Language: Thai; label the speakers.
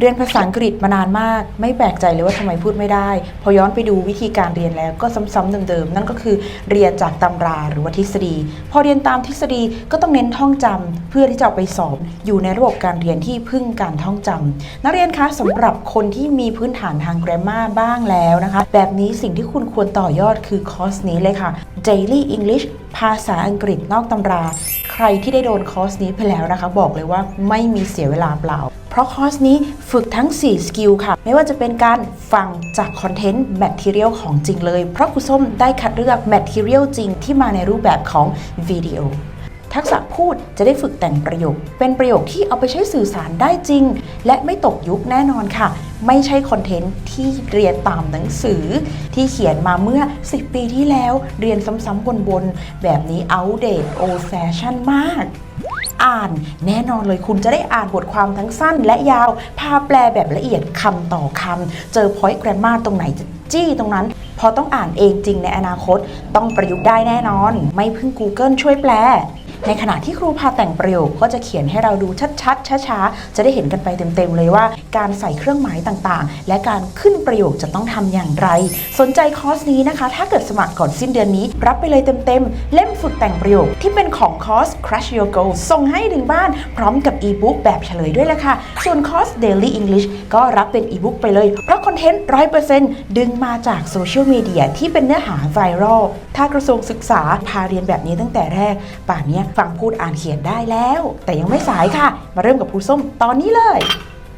Speaker 1: เรียนภาษาอังกฤษมานานมาก ไม่แปลกใจเลยว่าทำไมพูดไม่ได้ พอย้อนไปดูวิธีการเรียนแล้วก็ซ้ำๆเดิมๆนั่นก็คือเรียนจากตำราหรือว่าทฤษฎี พอเรียนตามทฤษฎีก็ต้องเน้นท่องจำเพื่อที่จะไปสอบอยู่ในระบบการเรียนที่พึ่งการท่องจำนักเรียนคะสำหรับคนที่มีพื้นฐานทาง grammar บ้างแล้วนะคะ แบบนี้สิ่งที่คุณควรต่อยอดคือคอร์สนี้เลยค่ะ Daily English ภาษาอังกฤษนอกตำรา ใครที่ได้โดนคอร์สนี้ไปแล้วนะคะ บอกเลยว่าไม่มีเสียเวลาเปล่า เพราะคอร์สนี้ฝึกทั้ง 4 สกิลค่ะ ไม่ว่าจะเป็นการฟังจากคอนเทนต์แมทเทียลของจริงเลย เพราะครูส้มได้คัดเลือกแมทเทียลจริงที่มาในรูปแบบของวิดีโอ ทักษะพูดจะได้ฝึกแต่งประโยค เป็นประโยคที่เอาไปใช้สื่อสารได้จริง และไม่ตกยุคแน่นอนค่ะ ไม่ใช่คอนเทนต์ที่เรียนตามหนังสือ ที่เขียนมาเมื่อ 10 ปีที่แล้ว เรียนซ้ำๆวนๆ แบบนี้ outdate old fashion มาก อ่านแน่นอนเลยคุณจะได้อ่านบทความทั้งสั้นและยาว พาแปลแบบละเอียดคำต่อคำเจอ point grammar ตรงไหนจะจี้ตรงนั้นพอต้องอ่านเองจริงในอนาคต ต้องประยุกต์ได้แน่นอน ไม่พึ่ง Google ช่วยแปล ในขณะที่ครูพาแต่งประโยคก็จะเขียนให้เราดูชัดๆช้าๆ จะได้เห็นกันไปเต็มๆเลยว่า การใส่เครื่องหมายต่างๆ และการขึ้นประโยคจะต้องทำอย่างไร สนใจคอร์สนี้นะคะ ถ้าเกิดสมัครก่อนสิ้นเดือนนี้ รับไปเลยเต็มๆ เล่มฝึกแต่งประโยคที่เป็นของคอร์ส Crush Your Goal ส่งให้ถึงบ้านพร้อมกับอีบุ๊กแบบเฉลยด้วยละค่ะ ส่วนคอร์ส Daily English ก็รับเป็นอีบุ๊กไปเลย เพราะคอนเทนต์100%ดึงมาจากโซเชียลมีเดียที่เป็นเนื้อหาไวรัลถ้ากระทรวงศึกษาพาเรียนแบบนี้ตั้งแต่แรก ป่านนี้ฟังพูดอ่านเขียนได้แล้ว แต่ยังไม่สายค่ะ มาเริ่มกับครูส้มตอนนี้เลย